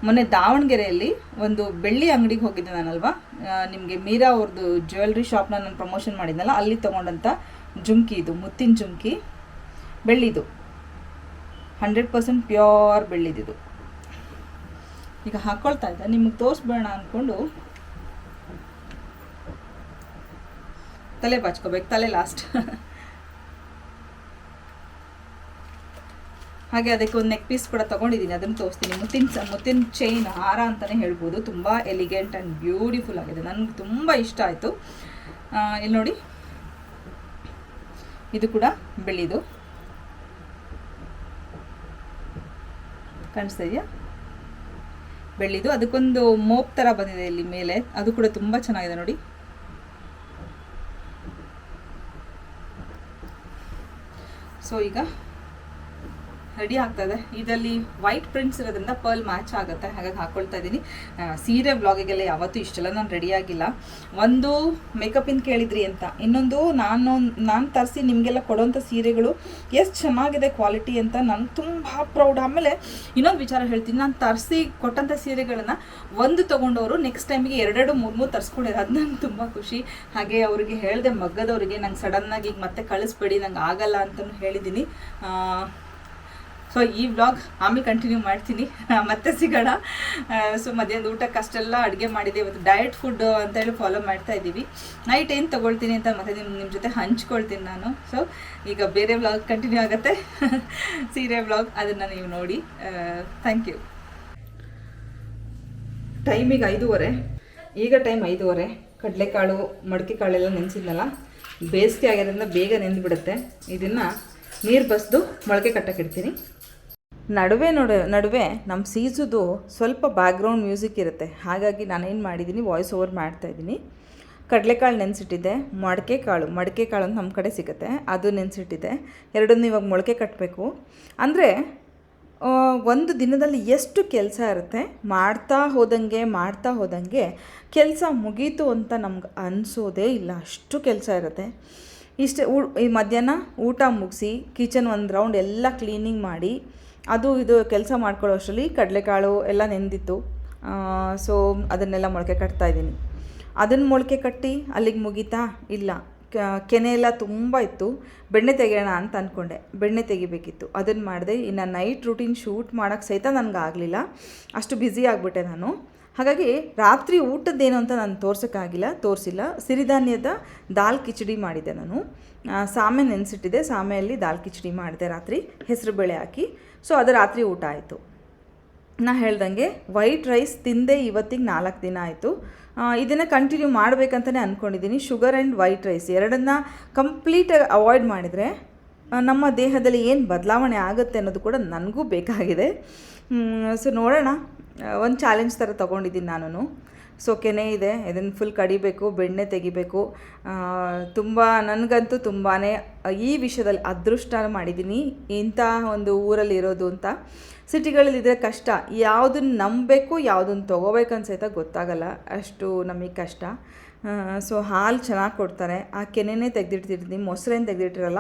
ಮೊನ್ನೆ ದಾವಣಗೆರೆಯಲ್ಲಿ ಒಂದು ಬೆಳ್ಳಿ ಅಂಗಡಿಗೆ ಹೋಗಿದ್ದೆ ನಾನಲ್ವಾ? ನಿಮಗೆ ಮೀರಾ ಅವ್ರದ್ದು ಜ್ಯುವೆಲ್ರಿ ಶಾಪ್ನ ನಾನು ಪ್ರಮೋಷನ್ ಮಾಡಿದ್ನಲ್ಲ, ಅಲ್ಲಿ ತೊಗೊಂಡಂಥ ಜುಮ್ಕಿ ಇದು, ಮುತ್ತಿನ ಜುಮ್ಕಿ. ಬೆಳ್ಳಿದು. ಹಂಡ್ರೆಡ್ ಪರ್ಸೆಂಟ್ ಪ್ಯೂರ್ ಬೆಳ್ಳಿದಿದು ಈಗ ಹಾಕ್ಕೊಳ್ತಾ ಇದ್ದೆ, ನಿಮಗೆ ತೋರಿಸ್ಬೇಡ ಅಂದ್ಕೊಂಡು ತಲೆ ಬಾಚ್ಕೋಬೇಕು ತಲೆ ಲಾಸ್ಟ್ ಹಾಗೆ ಅದಕ್ಕೆ ಒಂದು ನೆಕ್ ಪೀಸ್ ಕೂಡ ತೊಗೊಂಡಿದ್ದೀನಿ. ಅದನ್ನು ತೋರಿಸ್ತೀನಿ. ಮುತ್ತಿನ ಮುತ್ತಿನ ಚೈನ್ ಹಾರ ಅಂತಲೇ ಹೇಳ್ಬೋದು. ತುಂಬ ಎಲಿಗೆಂಟ್ ಆ್ಯಂಡ್ ಬ್ಯೂಟಿಫುಲ್ ಆಗಿದೆ. ನನಗೆ ತುಂಬ ಇಷ್ಟ ಆಯಿತು. ಇಲ್ಲಿ ನೋಡಿ. ಇದು ಕೂಡ ಬೆಳ್ಳಿದು. ಕಾಣಿಸ್ತಾ ಇದೆಯಾ? ಬೆಳ್ಳಿದು. ಅದಕ್ಕೊಂದು ಮೋಪ್ ಥರ ಬಂದಿದೆ ಇಲ್ಲಿ ಮೇಲೆ. ಅದು ಕೂಡ ತುಂಬ ಚೆನ್ನಾಗಿದೆ ನೋಡಿ. ಸೊ ಈಗ ರೆಡಿ ಆಗ್ತದೆ. ಇದರಲ್ಲಿ ವೈಟ್ ಪ್ರಿಂಟ್ಸ್ ಇರೋದ್ರಿಂದ ಪರ್ಲ್ ಮ್ಯಾಚ್ ಆಗುತ್ತೆ. ಹಾಗಾಗಿ ಹಾಕ್ಕೊಳ್ತಾ ಇದ್ದೀನಿ. ಸೀರೆ ಬ್ಲಾಗಿಗೆಲ್ಲ ಯಾವತ್ತೂ ಇಷ್ಟೆಲ್ಲ ನಾನು ರೆಡಿ ಆಗಿಲ್ಲ. ಒಂದು ಮೇಕಪ್ಪಿಂದ ಕೇಳಿದ್ರಿ ಅಂತ. ಇನ್ನೊಂದು ನಾನು ನಾನು ತರಿಸಿ ನಿಮಗೆಲ್ಲ ಕೊಡೋಂಥ ಸೀರೆಗಳು ಎಷ್ಟು ಚೆನ್ನಾಗಿದೆ ಕ್ವಾಲಿಟಿ ಅಂತ ನನಗೆ ತುಂಬ ಪ್ರೌಡ್ ಆಮೇಲೆ ಇನ್ನೊಂದು ವಿಚಾರ ಹೇಳ್ತೀನಿ. ನಾನು ತರಿಸಿ ಕೊಟ್ಟಂಥ ಸೀರೆಗಳನ್ನು ಒಂದು ತೊಗೊಂಡವರು ನೆಕ್ಸ್ಟ್ ಟೈಮಿಗೆ ಎರಡೆರಡು, ಮೂರು ಮೂರು ತರಿಸ್ಕೊಂಡಿದ್ದಾರೆ ಅದು ನಂಗೆ ತುಂಬ ಖುಷಿ. ಹಾಗೆ ಅವರಿಗೆ ಹೇಳಿದೆ ಮಗ್ಗದವರಿಗೆ ನಂಗೆ ಸಡನ್ನಾಗಿ ಈಗ ಮತ್ತೆ ಕಳಿಸ್ಬೇಡಿ, ನಂಗೆ ಆಗಲ್ಲ ಅಂತಲೂ ಹೇಳಿದ್ದೀನಿ. ಸೊ ಈ ವ್ಲಾಗ್ ಆಮೇಲೆ ಕಂಟಿನ್ಯೂ ಮಾಡ್ತೀನಿ. ಮತ್ತೆ ಸಿಗೋಣ. ಸೊ ಮಧ್ಯಾಹ್ನದ ಊಟಕ್ಕೆ ಅಷ್ಟೆಲ್ಲ ಅಡುಗೆ ಮಾಡಿದೆ. ಇವತ್ತು ಡಯಟ್ ಫುಡ್ ಅಂತೇಳಿ ಫಾಲೋ ಮಾಡ್ತಾ ಇದ್ದೀವಿ. ನೈಟ್ ಏನು ತೊಗೊಳ್ತೀನಿ ಅಂತ ಮತ್ತೆ ನಿಮ್ಮ ನಿಮ್ಮ ಜೊತೆ ಹಂಚ್ಕೊಳ್ತೀನಿ ನಾನು. ಸೊ ಈಗ ಬೇರೆ ವ್ಲಾಗ್ ಕಂಟಿನ್ಯೂ ಆಗುತ್ತೆ. ಸೀರೆ ವ್ಲಾಗ್ ಅದನ್ನು ನೀವು ನೋಡಿ. ಥ್ಯಾಂಕ್ ಯು ಟೈಮಿಗೆ ಐದೂವರೆ. ಈಗ ಟೈಮ್ ಐದೂವರೆ. ಕಡಲೆಕಾಳು, ಮಡಕೆ ಕಾಳೆಲ್ಲ ನೆನೆಸಿದ್ನಲ್ಲ? ಬೇಸಿಗೆ ಆಗಿರೋದ್ರಿಂದ ಬೇಗ ನೆಂದುಬಿಡುತ್ತೆ ಇದನ್ನು ನೀರು ಬಸ್ದು ಮೊಳಕೆ ಕಟ್ಟಕ್ಕಿಡ್ತೀನಿ ನಡುವೆ ನೋಡ, ನಡುವೆ ನಮ್ಮ ಸೀಸುದು ಸ್ವಲ್ಪ ಬ್ಯಾಕ್ಗ್ರೌಂಡ್ ಮ್ಯೂಸಿಕ್ ಇರುತ್ತೆ. ಹಾಗಾಗಿ ನಾನೇನು ಮಾಡಿದ್ದೀನಿ ವಾಯ್ಸ್ ಓವರ್ ಮಾಡ್ತಾಯಿದ್ದೀನಿ ಕಡಲೆಕಾಳು ನೆನೆಸಿಟ್ಟಿದ್ದೆ. ಮಡಕೆ ಕಾಳು ಮಡಕೆ ಕಾಳು ಅಂತ ನಮ್ಮ ಕಡೆ ಸಿಗುತ್ತೆ. ಅದು ನೆನೆಸಿಟ್ಟಿದೆ ಎರಡನ್ನೂ ಇವಾಗ ಮೊಳಕೆ ಕಟ್ಟಬೇಕು ಅಂದರೆ ಒಂದು ದಿನದಲ್ಲಿ ಎಷ್ಟು ಕೆಲಸ ಇರುತ್ತೆ, ಮಾಡ್ತಾ ಹೋದಂಗೆ ಮಾಡ್ತಾ ಹೋದಂಗೆ ಕೆಲಸ ಮುಗೀತು ಅಂತ ನಮ್ಗೆ ಅನಿಸೋದೇ ಇಲ್ಲ. ಅಷ್ಟು ಕೆಲಸ ಇರುತ್ತೆ. ಇಷ್ಟೇ ಈ ಮಧ್ಯಾಹ್ನ ಊಟ ಮುಗಿಸಿ ಕಿಚನ್ ಒಂದು ರೌಂಡ್ ಎಲ್ಲ ಕ್ಲೀನಿಂಗ್ ಮಾಡಿ ಅದು ಇದು ಕೆಲಸ ಮಾಡ್ಕೊಳ್ಳೋ ಅಷ್ಟರಲ್ಲಿ ಕಡಲೆಕಾಳು ಎಲ್ಲ ನೆಂದಿತ್ತು. ಸೊ ಅದನ್ನೆಲ್ಲ ಮೊಳಕೆ ಕಟ್ತಾ ಇದ್ದೀನಿ. ಅದನ್ನು ಮೊಳಕೆ ಕಟ್ಟಿ ಅಲ್ಲಿಗೆ ಮುಗೀತಾ? ಇಲ್ಲ. ಕೆನೆ ಎಲ್ಲ ತುಂಬ ಇತ್ತು. ಬೆಣ್ಣೆ ತೆಗೆಯೋಣ ಅಂತ ಅಂದ್ಕೊಂಡೆ ಬೆಣ್ಣೆ ತೆಗಿಬೇಕಿತ್ತು. ಅದನ್ನು ಮಾಡಿದೆ ಇನ್ನು ನೈಟ್ ರೂಟೀನ್ ಶೂಟ್ ಮಾಡೋಕ್ಕೆ ಸಹಿತ ನನಗೆ ಆಗಲಿಲ್ಲ. ಅಷ್ಟು ಬ್ಯುಸಿ ಆಗಿಬಿಟ್ಟೆ ನಾನು. ಹಾಗಾಗಿ ರಾತ್ರಿ ಊಟದ್ದೇನು ಅಂತ ನಾನು ತೋರ್ಸೋಕ್ಕಾಗಿಲ್ಲ, ತೋರಿಸಿಲ್ಲ. ಸಿರಿಧಾನ್ಯದ ದಾಲ್ ಕಿಚಡಿ ಮಾಡಿದೆ ನಾನು. ಸಾಮೆ ನೆನೆಸಿಟ್ಟಿದೆ. ಸಾಮೆಯಲ್ಲಿ ದಾಲ್ ಕಿಚಡಿ ಮಾಡಿದೆ ರಾತ್ರಿ. ಹೆಸರುಬೇಳೆ ಹಾಕಿ. ಸೊ ಅದು ರಾತ್ರಿ ಊಟ ಆಯಿತು. ನಾ ಹೇಳ್ದಂಗೆ ವೈಟ್ ರೈಸ್ ತಿಂದೆ ಇವತ್ತಿಗೆ ನಾಲ್ಕು ದಿನ ಆಯಿತು. ಇದನ್ನು ಕಂಟಿನ್ಯೂ ಮಾಡಬೇಕಂತಲೇ ಅಂದ್ಕೊಂಡಿದ್ದೀನಿ ಶುಗರ್ ಆ್ಯಂಡ್ ವೈಟ್ ರೈಸ್ ಎರಡನ್ನ ಕಂಪ್ಲೀಟಾಗಿ ಅವಾಯ್ಡ್ ಮಾಡಿದರೆ ನಮ್ಮ ದೇಹದಲ್ಲಿ ಏನು ಬದಲಾವಣೆ ಆಗುತ್ತೆ ಅನ್ನೋದು ಕೂಡ ನನಗೂ ಬೇಕಾಗಿದೆ. ಸೊ ನೋಡೋಣ. ಒಂದು ಚಾಲೆಂಜ್ ಥರ ತೊಗೊಂಡಿದ್ದೀನಿ ನಾನು ಸೊ ಕೆನೆ ಇದೆ. ಇದನ್ನು ಫುಲ್ ಕಡಿಬೇಕು, ಬೆಣ್ಣೆ ತೆಗಿಬೇಕು. ತುಂಬ, ನನಗಂತೂ ತುಂಬಾ ಈ ವಿಷಯದಲ್ಲಿ ಅದೃಷ್ಟ ಮಾಡಿದ್ದೀನಿ. ಇಂಥ ಒಂದು ಊರಲ್ಲಿ ಇರೋದು ಅಂತ. ಸಿಟಿಗಳಲ್ಲಿದ್ದರೆ ಕಷ್ಟ. ಯಾವುದನ್ನು ನಂಬಬೇಕು ಯಾವುದನ್ನು ತೊಗೋಬೇಕು ಅನ್ಸೈತ ಗೊತ್ತಾಗಲ್ಲ. ಅಷ್ಟು ನಮಗೆ ಕಷ್ಟ. ಸೊ ಹಾಲು ಚೆನ್ನಾಗಿ ಕೊಡ್ತಾರೆ. ಆ ಕೆನೆನೇ ತೆಗೆದಿಡ್ತಿರ್ತೀನಿ. ಮೊಸರೇನು ತೆಗೆದಿಟ್ಟಿರಲ್ಲ.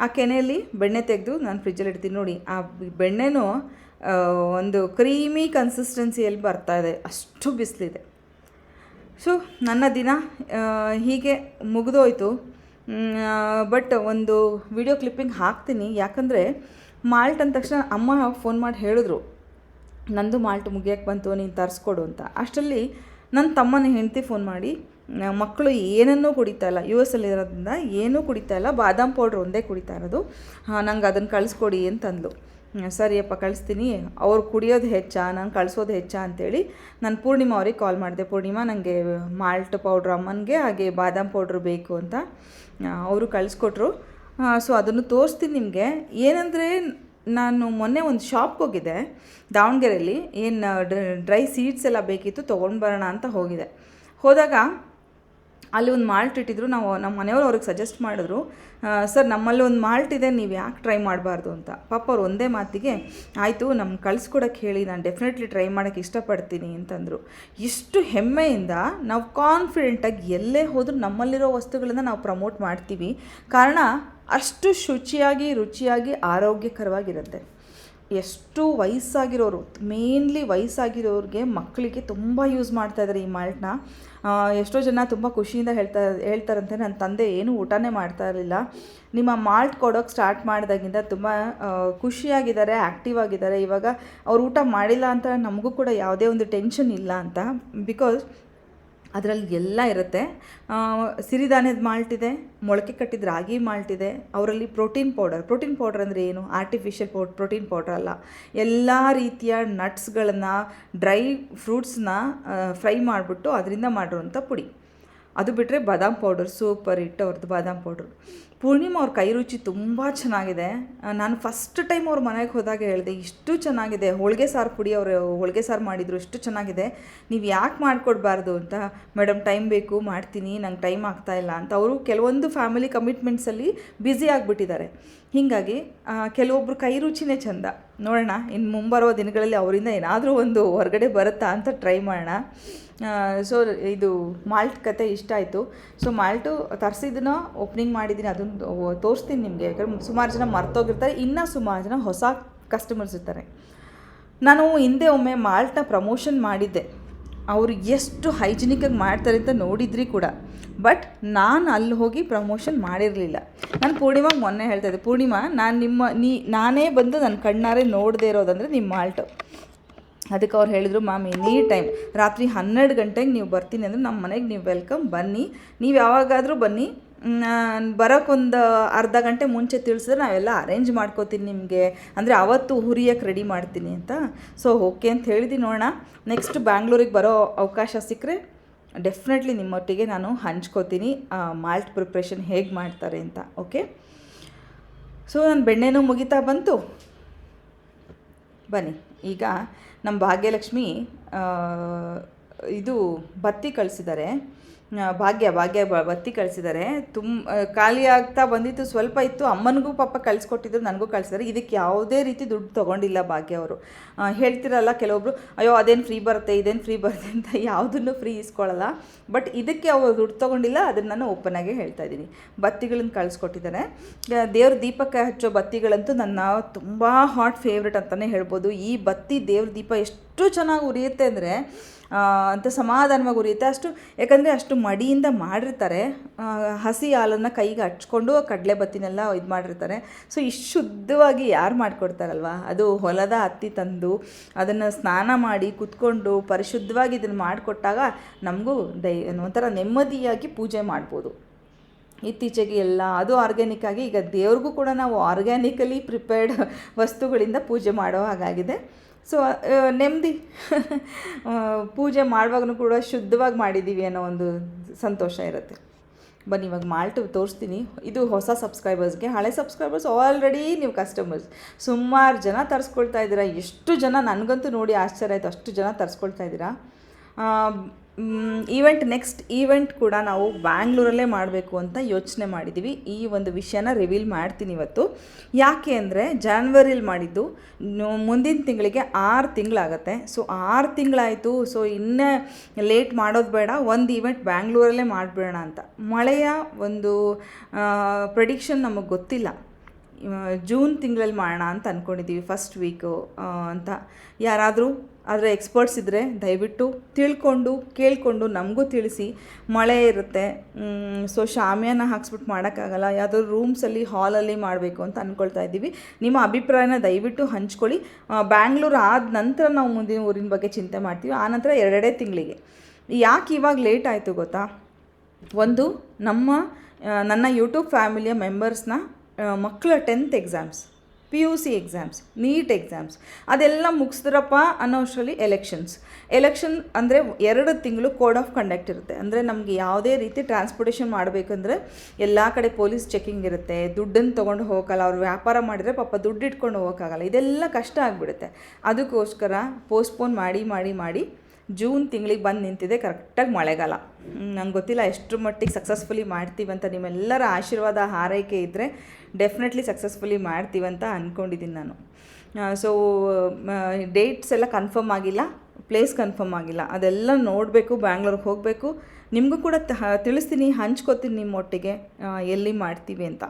ಆ ಕೆನೆಯಲ್ಲಿ ಬೆಣ್ಣೆ ತೆಗೆದು ನಾನು ಫ್ರಿಜ್ಜಲ್ಲಿ ಇಡ್ತೀನಿ ನೋಡಿ. ಆ ಬೆಣ್ಣೆನೂ ಒಂದು ಕ್ರೀಮಿ ಕನ್ಸಿಸ್ಟೆನ್ಸಿಯಲ್ಲಿ ಬರ್ತಾ ಇದೆ. ಅಷ್ಟು ಬಿಸಿಲಿದೆ. ಸೊ ನನ್ನ ದಿನ ಹೀಗೆ ಮುಗಿದೋಯ್ತು. ಬಟ್ ಒಂದು ವಿಡಿಯೋ ಕ್ಲಿಪ್ಪಿಂಗ್ ಹಾಕ್ತೀನಿ. ಯಾಕಂದರೆ ಮಾಲ್ಟ್ ಅಂದ ತಕ್ಷಣ ಅಮ್ಮ ಫೋನ್ ಮಾಡಿ ಹೇಳಿದ್ರು, ನಂದು ಮಾಲ್ಟ್ ಮುಗಿಯೋಕ್ಕೆ ಬಂತು, ನೀನು ತರಿಸ್ಕೊಡು ಅಂತ. ಅಷ್ಟರಲ್ಲಿ ನನ್ನ ತಮ್ಮನ ಹೆಂಡತಿ ಫೋನ್ ಮಾಡಿ ಮಕ್ಕಳು ಏನನ್ನೂ ಕುಡಿತಾ ಇಲ್ಲ. ಯು ಎಸ್ ಅಲ್ಲಿರೋದ್ರಿಂದ ಏನೂ ಕುಡಿತಾ ಇಲ್ಲ. ಬಾದಾಮ್ ಪೌಡ್ರ್ ಒಂದೇ ಕುಡಿತಾ ಇರೋದು. ನಂಗೆ ಅದನ್ನು ಕಳಿಸ್ಕೊಡಿ ಅಂತಂದ್ಲು. ಸರಿಯಪ್ಪ ಕಳಿಸ್ತೀನಿ. ಅವ್ರು ಕುಡಿಯೋದು ಹೆಚ್ಚಾ ನಾನು ಕಳಿಸೋದು ಹೆಚ್ಚಾ ಅಂತೇಳಿ ನಾನು ಪೂರ್ಣಿಮಾ ಅವ್ರಿಗೆ ಕಾಲ್ ಮಾಡಿದೆ. ಪೂರ್ಣಿಮಾ ನನಗೆ ಮಾಲ್ಟ್ ಪೌಡ್ರ್ ಅಮ್ಮನಿಗೆ ಹಾಗೆ ಬಾದಾಮ್ ಪೌಡ್ರ್ ಬೇಕು ಅಂತ ಅವರು ಕಳಿಸ್ಕೊಟ್ರು. ಸೊ ಅದನ್ನು ತೋರಿಸ್ತೀನಿ ನಿಮಗೆ. ಏನಂದರೆ ನಾನು ಮೊನ್ನೆ ಒಂದು ಶಾಪ್ಗೆ ಹೋಗಿದ್ದೆ ದಾವಣಗೆರೆಯಲ್ಲಿ ಏನು ಡ್ರೈ ಸೀಡ್ಸ್ ಎಲ್ಲ ಬೇಕಿತ್ತು ತೊಗೊಂಡು ಬರೋಣ ಅಂತ ಹೋಗಿದೆ ಹೋದಾಗ ಅಲ್ಲಿ ಒಂದು ಮಾಲ್ಟ್ ಇಟ್ಟಿದ್ರು, ನಾವು ನಮ್ಮ ಮನೆಯವರು ಅವ್ರಿಗೆ ಸಜೆಸ್ಟ್ ಮಾಡಿದ್ರು ಸರ್, ನಮ್ಮಲ್ಲಿ ಒಂದು ಮಾಲ್ಟ್ ಇದೆ, ನೀವು ಯಾಕೆ ಟ್ರೈ ಮಾಡಬಾರ್ದು ಅಂತ. ಪಾಪ ಅವ್ರು ಒಂದೇ ಮಾತಿಗೆ, ಆಯಿತು, ನಮ್ಗೆ ಕಳಿಸ್ಕೊಡಕ್ಕೆ ಹೇಳಿ, ನಾನು ಡೆಫಿನೆಟ್ಲಿ ಟ್ರೈ ಮಾಡೋಕ್ಕೆ ಇಷ್ಟಪಡ್ತೀನಿ ಅಂತಂದರು. ಇಷ್ಟು ಹೆಮ್ಮೆಯಿಂದ ನಾವು ಕಾನ್ಫಿಡೆಂಟಾಗಿ ಎಲ್ಲೇ ಹೋದರೂ ನಮ್ಮಲ್ಲಿರೋ ವಸ್ತುಗಳನ್ನು ನಾವು ಪ್ರಮೋಟ್ ಮಾಡ್ತೀವಿ. ಕಾರಣ, ಅಷ್ಟು ಶುಚಿಯಾಗಿ, ರುಚಿಯಾಗಿ, ಆರೋಗ್ಯಕರವಾಗಿರುತ್ತೆ. ಎಷ್ಟು ವಯಸ್ಸಾಗಿರೋರು, ಮೇನ್ಲಿ ವಯಸ್ಸಾಗಿರೋರಿಗೆ ಮಕ್ಕಳಿಗೆ ತುಂಬ ಯೂಸ್ ಮಾಡ್ತಾ ಇದ್ದಾರೆ ಈ ಮಾಲ್ಟ್ನ ಎಷ್ಟೋ ಜನ ತುಂಬ ಖುಷಿಯಿಂದ ಹೇಳ್ತಾ, ಹೇಳ್ತಾರಂತೆ. ನನ್ನ ತಂದೆ ಏನೂ ಊಟನೇ ಮಾಡ್ತಾ ಇರಲಿಲ್ಲ. ನಿಮ್ಮ ಮಾಲ್ಟ್ ಕೊಡೋಕೆ ಸ್ಟಾರ್ಟ್ ಮಾಡಿದಾಗಿಂದ ತುಂಬ ಖುಷಿಯಾಗಿದ್ದಾರೆ ಆ್ಯಕ್ಟಿವ್ ಆಗಿದ್ದಾರೆ. ಇವಾಗ ಅವ್ರು ಊಟ ಮಾಡಿಲ್ಲ ಅಂತ ನಮಗೂ ಕೂಡ ಯಾವುದೇ ಒಂದು ಟೆನ್ಷನ್ ಇಲ್ಲ ಅಂತ. ಬಿಕಾಸ್ ಅದರಲ್ಲಿ ಎಲ್ಲ ಇರುತ್ತೆ. ಸಿರಿಧಾನ್ಯದ ಇದೆ ಮೊಳಕೆ ಕಟ್ಟಿದ ರಾಗಿ ಮಾಲ್ಟ್ ಇದೆ ಅವರಲ್ಲಿ ಪ್ರೋಟೀನ್ ಪೌಡರ್. ಪ್ರೋಟೀನ್ ಪೌಡರ್ ಅಂದರೆ ಏನು? ಆರ್ಟಿಫಿಷಿಯಲ್ ಪೌ ಪ್ರೋಟೀನ್ ಪೌಡರ್ ಅಲ್ಲ. ಎಲ್ಲ ರೀತಿಯ ನಟ್ಸ್ಗಳನ್ನು ಡ್ರೈ ಫ್ರೂಟ್ಸ್ನ ಫ್ರೈ ಮಾಡಿಬಿಟ್ಟು ಅದರಿಂದ ಮಾಡಿರುವಂಥ ಪುಡಿ. ಅದು ಬಿಟ್ಟರೆ ಬಾದಾಮ್ ಪೌಡರ್, ಸೂಪರ್ ಹಿಟ್ಟು ಅವ್ರದ್ದು ಬಾದಾಮ್ ಪೌಡ್ರು. ಪೂರ್ಣಿಮಾ ಅವ್ರ ಕೈ ರುಚಿ ತುಂಬ ಚೆನ್ನಾಗಿದೆ. ನಾನು ಫಸ್ಟ್ ಟೈಮ್ ಅವ್ರ ಮನೆಗೆ ಹೋದಾಗ ಹೇಳಿದೆ, ಇಷ್ಟು ಚೆನ್ನಾಗಿದೆ. ಹೋಳಿಗೆ ಸಾರು ಪುಡಿ ಅವರು ಹೋಳಿಗೆ ಸಾರು ಮಾಡಿದರು, ಇಷ್ಟು ಚೆನ್ನಾಗಿದೆ. ನೀವು ಯಾಕೆ ಮಾಡಿಕೊಡ್ಬಾರ್ದು ಅಂತ ಮೇಡಮ್ ಟೈಮ್ ಬೇಕು, ಮಾಡ್ತೀನಿ, ನಂಗೆ ಟೈಮ್ ಆಗ್ತಾ ಇಲ್ಲ ಅಂತ ಅವರು ಕೆಲವೊಂದು ಫ್ಯಾಮಿಲಿ ಕಮಿಟ್ಮೆಂಟ್ಸಲ್ಲಿ ಬ್ಯುಸಿ ಆಗಿಬಿಟ್ಟಿದ್ದಾರೆ. ಹೀಗಾಗಿ ಕೆಲವೊಬ್ಬರು ಕೈ ರುಚಿನೇ ಚೆಂದ. ನೋಡೋಣ ಇನ್ನು ಮುಂಬರುವ ದಿನಗಳಲ್ಲಿ ಅವರಿಂದ ಏನಾದರೂ ಒಂದು ಹೊರಗಡೆ ಬರುತ್ತಾ ಅಂತ ಟ್ರೈ ಮಾಡೋಣ. ಸೊ ಇದು ಮಾಲ್ಟ್ ಕತೆ ಇಷ್ಟ ಆಯಿತು. ಸೊ ಮಾಲ್ಟು ತರಿಸಿದ್ದನ್ನ ಓಪನಿಂಗ್ ಮಾಡಿದ್ದೀನಿ ಅದನ್ನು ತೋರಿಸ್ತೀನಿ ನಿಮಗೆ. ಯಾಕಂದ್ರೆ ಸುಮಾರು ಜನ ಮರ್ತೋಗಿರ್ತಾರೆ, ಇನ್ನೂ ಸುಮಾರು ಜನ ಹೊಸ ಕಸ್ಟಮರ್ಸ್ ಇರ್ತಾರೆ. ನಾನು ಹಿಂದೆ ಒಮ್ಮೆ ಮಾಲ್ಟ್ನ ಪ್ರಮೋಷನ್ ಮಾಡಿದ್ದೆ. ಅವರು ಎಷ್ಟು ಹೈಜಿನಿಕಾಗಿ ಮಾಡ್ತಾರೆ ಅಂತ ನೋಡಿದ್ರಿ ಕೂಡ. ಬಟ್ ನಾನು ಅಲ್ಲಿ ಹೋಗಿ ಪ್ರಮೋಷನ್ ಮಾಡಿರಲಿಲ್ಲ. ನಾನು ಪೂರ್ಣಿಮಾಗೆ ಮೊನ್ನೆ ಹೇಳ್ತಾ ಇದ್ದೆ, ಪೂರ್ಣಿಮಾ, ನಾನು ನಿಮ್ಮ, ನೀ, ನಾನೇ ಬಂದು ನನ್ನ ಕಣ್ಣಾರೆ ನೋಡದೇ ಇರೋದಂದರೆ ನಿಮ್ಮ ಮಾಲ್ಟು. ಅದಕ್ಕೆ ಅವ್ರು ಹೇಳಿದರು, ಮ್ಯಾಮ್, ಎನಿ ಟೈಮ್ ರಾತ್ರಿ ಹನ್ನೆರಡು ಗಂಟೆಗೆ ನೀವು ಬರ್ತೀನಿ ಅಂದರೆ ನಮ್ಮ ಮನೆಗೆ ನೀವು ವೆಲ್ಕಮ್, ಬನ್ನಿ. ನೀವು ಯಾವಾಗಾದರೂ ಬನ್ನಿ. ನಾನು ಬರೋಕ್ಕೊಂದು ಅರ್ಧ ಗಂಟೆ ಮುಂಚೆ ತಿಳಿಸಿದ್ರೆ ನಾವೆಲ್ಲ ಅರೇಂಜ್ ಮಾಡ್ಕೋತೀನಿ ನಿಮಗೆ. ಅಂದರೆ ಅವತ್ತು ಹುರಿಯಕ್ಕೆ ರೆಡಿ ಮಾಡ್ತೀನಿ ಅಂತ. ಸೊ ಓಕೆ ಅಂತ ಹೇಳಿದ್ದೀನಿ ನೋಡೋಣ. ನೆಕ್ಸ್ಟ್ ಬ್ಯಾಂಗ್ಳೂರಿಗೆ ಬರೋ ಅವಕಾಶ ಸಿಕ್ಕರೆ ಡೆಫಿನೆಟ್ಲಿ ನಿಮ್ಮೊಟ್ಟಿಗೆ ನಾನು ಹಂಚ್ಕೋತೀನಿ. ಮಾಲ್ಟ್ ಪ್ರಿಪ್ರೇಷನ್ ಹೇಗೆ ಮಾಡ್ತಾರೆ ಅಂತ ಓಕೆ ಸೊ ನನ್ನ ಬೆಣ್ಣೆನೂ ಮುಗಿತಾ ಬಂತು. ಬನ್ನಿ. ಈಗ ನಮ್ಮ ಭಾಗ್ಯಲಕ್ಷ್ಮಿ ಇದು ಬತ್ತಿ ಕಳಿಸಿದ್ದಾರೆ ಭಾಗ್ಯ ಭಾಗ್ಯ ಬತ್ತಿ ಕಳಿಸಿದ್ದಾರೆ ತುಂಬ ಖಾಲಿ ಆಗ್ತಾ ಬಂದಿತ್ತು, ಸ್ವಲ್ಪ ಇತ್ತು. ಅಮ್ಮನಿಗೂ ಪಾಪ ಕಳಿಸ್ಕೊಟ್ಟಿದ್ರು, ನನಗೂ ಕಳಿಸಿದ್ದಾರೆ ಇದಕ್ಕೆ ಯಾವುದೇ ರೀತಿ ದುಡ್ಡು ತೊಗೊಂಡಿಲ್ಲ ಭಾಗ್ಯ ಅವರು. ಹೇಳ್ತಿರಲ್ಲ ಕೆಲವೊಬ್ರು, ಅಯ್ಯೋ, ಅದೇನು ಫ್ರೀ ಬರುತ್ತೆ, ಇದೇನು ಫ್ರೀ ಬರುತ್ತೆ ಅಂತ ಯಾವುದನ್ನು ಫ್ರೀ ಇಸ್ಕೊಳ್ಳಲ್ಲ ಬಟ್ ಇದಕ್ಕೆ ಅವರು ದುಡ್ಡು ತೊಗೊಂಡಿಲ್ಲ, ಅದನ್ನು ನಾನು ಓಪನ್ ಆಗಿ ಹೇಳ್ತಾ ಇದ್ದೀನಿ. ಬತ್ತಿಗಳನ್ನು ಕಳಿಸ್ಕೊಟ್ಟಿದ್ದಾರೆ. ದೇವ್ರ ದೀಪಕ್ಕೆ ಹಚ್ಚೋ ಬತ್ತಿಗಳಂತೂ ನನ್ನ ತುಂಬ ಹಾಟ್ ಫೇವ್ರೆಟ್ ಅಂತಲೇ ಹೇಳ್ಬೋದು. ಈ ಬತ್ತಿ ದೇವ್ರ ದೀಪ ಎಷ್ಟು ಚೆನ್ನಾಗಿ ಉರಿಯುತ್ತೆ ಅಂದರೆ ಅಂತ ಸಮಾಧಾನವಾಗಿ ಉರಿಯುತ್ತೆ ಅಷ್ಟು, ಯಾಕಂದರೆ ಅಷ್ಟು ಮಡಿಯಿಂದ ಮಾಡಿರ್ತಾರೆ. ಹಸಿ ಹಾಲನ್ನು ಕೈಗೆ ಹಚ್ಕೊಂಡು ಕಡಲೆ ಬತ್ತಿನೆಲ್ಲ ಇದು ಮಾಡಿರ್ತಾರೆ. ಸೊ ಇಷ್ಟು ಶುದ್ಧವಾಗಿ ಯಾರು ಮಾಡಿಕೊಡ್ತಾರಲ್ವ? ಅದು ಹೊಲದ ಹತ್ತಿ ತಂದು ಅದನ್ನು ಸ್ನಾನ ಮಾಡಿ ಕುತ್ಕೊಂಡು ಪರಿಶುದ್ಧವಾಗಿ ಇದನ್ನು ಮಾಡಿಕೊಟ್ಟಾಗ ನಮಗೂ ದೈ, ಒಂಥರ ನೆಮ್ಮದಿಯಾಗಿ ಪೂಜೆ ಮಾಡ್ಬೋದು. ಇತ್ತೀಚೆಗೆ ಎಲ್ಲ, ಅದು ಆರ್ಗ್ಯಾನಿಕ್ ಆಗಿ ಈಗ ದೇವ್ರಿಗೂ ಕೂಡ ನಾವು ಆರ್ಗ್ಯಾನಿಕಲಿ ಪ್ರಿಪೇರ್ಡ್ ವಸ್ತುಗಳಿಂದ ಪೂಜೆ ಮಾಡೋ ಹಾಗಾಗಿದೆ. ಸೊ ನೆಮ್ಮದಿ. ಪೂಜೆ ಮಾಡುವಾಗಲೂ ಕೂಡ ಶುದ್ಧವಾಗಿ ಮಾಡಿದ್ದೀವಿ ಅನ್ನೋ ಒಂದು ಸಂತೋಷ ಇರುತ್ತೆ. ಬನ್ನಿ, ಇವಾಗ ಮಾಲ್ಟ್ ತೋರಿಸ್ತೀನಿ. ಇದು ಹೊಸ ಸಬ್ಸ್ಕ್ರೈಬರ್ಸ್ಗೆ ಹಳೆ ಸಬ್ಸ್ಕ್ರೈಬರ್ಸ್ ಆಲ್ರೆಡಿ ನೀವು ಕಸ್ಟಮರ್ಸ್ ಸುಮಾರು ಜನ ತರಿಸ್ಕೊಳ್ತಾ ಇದ್ದೀರಾ. ಎಷ್ಟು ಜನ ನನಗಂತೂ ನೋಡಿ ಆಶ್ಚರ್ಯ ಆಯಿತು. ಅಷ್ಟು ಜನ ತರಿಸ್ಕೊಳ್ತಾ ಇದ್ದೀರಾ? ಈವೆಂಟ್ ನೆಕ್ಸ್ಟ್ ಈವೆಂಟ್ ಕೂಡ ನಾವು ಬ್ಯಾಂಗ್ಳೂರಲ್ಲೇ ಮಾಡಬೇಕು ಅಂತ ಯೋಚನೆ ಮಾಡಿದ್ದೀವಿ ಈ ಒಂದು ವಿಷಯನ ರಿವೀಲ್ ಮಾಡ್ತೀನಿ ಇವತ್ತು. ಯಾಕೆ ಅಂದರೆ ಜಾನ್ವರಿಲಿ ಮಾಡಿದ್ದು ಮುಂದಿನ ತಿಂಗಳಿಗೆ ಆರು ತಿಂಗಳಾಗತ್ತೆ. ಸೊ ಆರು ತಿಂಗಳಾಯಿತು. ಸೊ ಇನ್ನೇ ಲೇಟ್ ಮಾಡೋದು ಬೇಡ. ಒಂದು ಈವೆಂಟ್ ಬ್ಯಾಂಗ್ಳೂರಲ್ಲೇ ಮಾಡಿಬಿಡೋಣ ಅಂತ. ಮಳೆಯ ಒಂದು ಪ್ರೆಡಿಕ್ಷನ್ ನಮಗೆ ಗೊತ್ತಿಲ್ಲ. ಜೂನ್ ತಿಂಗಳಲ್ಲಿ ಮಾಡೋಣ ಅಂತ ಅಂದ್ಕೊಂಡಿದ್ದೀವಿ ಫಸ್ಟ್ ವೀಕು ಅಂತ. ಯಾರಾದರೂ ಅದರ ಎಕ್ಸ್ಪರ್ಟ್ಸ್ ಇದ್ದರೆ ದಯವಿಟ್ಟು ತಿಳ್ಕೊಂಡು, ಕೇಳಿಕೊಂಡು ನಮಗೂ ತಿಳಿಸಿ. ಮಳೆ ಇರುತ್ತೆ. ಸೊ ಶಾಮಿಯಾನ ಹಾಕ್ಸ್ಬಿಟ್ಟು ಮಾಡೋಕ್ಕಾಗಲ್ಲ. ಯಾವುದಾದ್ರು ರೂಮ್ಸಲ್ಲಿ ಹಾಲಲ್ಲಿ ಮಾಡಬೇಕು ಅಂತ ಅಂದ್ಕೊಳ್ತಾ ಇದ್ದೀವಿ. ನಿಮ್ಮ ಅಭಿಪ್ರಾಯನ ದಯವಿಟ್ಟು ಹಂಚ್ಕೊಳ್ಳಿ. ಬ್ಯಾಂಗ್ಳೂರು ಆದ ನಂತರ ನಾವು ಮುಂದಿನ ಊರಿನ ಬಗ್ಗೆ ಚಿಂತೆ ಮಾಡ್ತೀವಿ. ಆನಂತರ ಎರಡೆರಡೇ ತಿಂಗಳಿಗೆ. ಯಾಕೆ ಇವಾಗ ಲೇಟ್ ಆಯಿತು ಗೊತ್ತಾ? ಒಂದು, ನಮ್ಮ ನನ್ನ ಯೂಟ್ಯೂಬ್ ಫ್ಯಾಮಿಲಿಯ ಮೆಂಬರ್ಸ್ನ ಮಕ್ಕಳ tenth exams P U C exams NEET exams ಅದೆಲ್ಲ ಮುಗಿಸಿದ್ರಪ್ಪ ಅನ್ನೋಷ್ಟರಲ್ಲಿ ಎಲೆಕ್ಷನ್ಸ್ ಎಲೆಕ್ಷನ್ ಅಂದರೆ ಎರಡು ತಿಂಗಳು ಕೋಡ್ ಆಫ್ ಕಂಡಕ್ಟ್ ಇರುತ್ತೆ. ಅಂದರೆ ನಮಗೆ ಯಾವುದೇ ರೀತಿ ಟ್ರಾನ್ಸ್ಪೋರ್ಟೇಷನ್ ಮಾಡಬೇಕಂದ್ರೆ ಎಲ್ಲ ಕಡೆ ಪೊಲೀಸ್ ಚೆಕಿಂಗ್ ಇರುತ್ತೆ. ದುಡ್ಡನ್ನು ತೊಗೊಂಡು ಹೋಗೋಕ್ಕಲ್ಲ ಅವ್ರು ವ್ಯಾಪಾರ ಮಾಡಿದರೆ ಪಾಪ ದುಡ್ಡು ಇಟ್ಕೊಂಡು ಹೋಗೋಕ್ಕಾಗಲ್ಲ. ಇದೆಲ್ಲ ಕಷ್ಟ ಆಗಿಬಿಡುತ್ತೆ. ಅದಕ್ಕೋಸ್ಕರ ಪೋಸ್ಟ್ಪೋನ್ ಮಾಡಿ ಮಾಡಿ ಮಾಡಿ ಜೂನ್ ತಿಂಗಳಿಗೆ ಬಂದು ನಿಂತಿದೆ ಕರೆಕ್ಟಾಗಿ ಮಳೆಗಾಲ. ನಂಗೆ ಗೊತ್ತಿಲ್ಲ ಎಷ್ಟು ಮಟ್ಟಿಗೆ ಸಕ್ಸಸ್ಫುಲಿ ಮಾಡ್ತೀವಂತ. ನಿಮ್ಮೆಲ್ಲರ ಆಶೀರ್ವಾದ ಹಾರೈಕೆ ಇದ್ದರೆ ಡೆಫಿನೆಟ್ಲಿ ಸಕ್ಸಸ್ಫುಲಿ ಮಾಡ್ತೀವಂತ ಅಂದ್ಕೊಂಡಿದ್ದೀನಿ ನಾನು. ಸೊ ಡೇಟ್ಸ್ ಎಲ್ಲ ಕನ್ಫರ್ಮ್ ಆಗಿಲ್ಲ ಪ್ಲೇಸ್ ಕನ್ಫರ್ಮ್ ಆಗಿಲ್ಲ. ಅದೆಲ್ಲ ನೋಡಬೇಕು, ಬ್ಯಾಂಗ್ಳೂರ್ಗೆ ಹೋಗಬೇಕು. ನಿಮಗೂ ಕೂಡ ತಿಳಿಸ್ತೀನಿ, ಹಂಚ್ಕೋತೀನಿ ನಿಮ್ಮೊಟ್ಟಿಗೆ ಒಟ್ಟಿಗೆ ಎಲ್ಲಿ ಮಾಡ್ತೀವಿ ಅಂತ.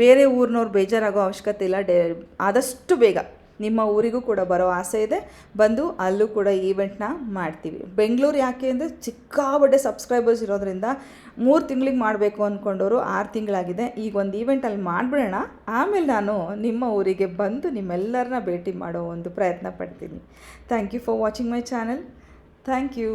ಬೇರೆ ಊರಿನವ್ರು ಬೇಜಾರಾಗೋ ಅವಶ್ಯಕತೆ ಇಲ್ಲ, ಡೇ, ಆದಷ್ಟು ಬೇಗ. ನಿಮ್ಮ ಊರಿಗೂ ಕೂಡ ಬರೋ ಆಸೆ ಇದೆ. ಬಂದು ಅಲ್ಲೂ ಕೂಡ ಈವೆಂಟ್ನ ಮಾಡ್ತೀವಿ. ಬೆಂಗಳೂರು ಯಾಕೆ ಅಂದರೆ ಚಿಕ್ಕಾಬಡ್ಡೆ ಸಬ್ಸ್ಕ್ರೈಬರ್ಸ್ ಇರೋದ್ರಿಂದ ಮೂರು ತಿಂಗಳಿಗೆ ಮಾಡಬೇಕು ಅಂದ್ಕೊಂಡವರು ಆರು ತಿಂಗಳಾಗಿದೆ. ಈಗ ಒಂದು ಈವೆಂಟ್ ಅಲ್ಲಿ ಮಾಡಿಬಿಡೋಣ. ಆಮೇಲೆ ನಾನು ನಿಮ್ಮ ಊರಿಗೆ ಬಂದು ನಿಮ್ಮೆಲ್ಲರನ್ನ ಭೇಟಿ ಮಾಡೋ ಒಂದು ಪ್ರಯತ್ನ ಪಡ್ತೀನಿ. Thank you for watching my channel thank you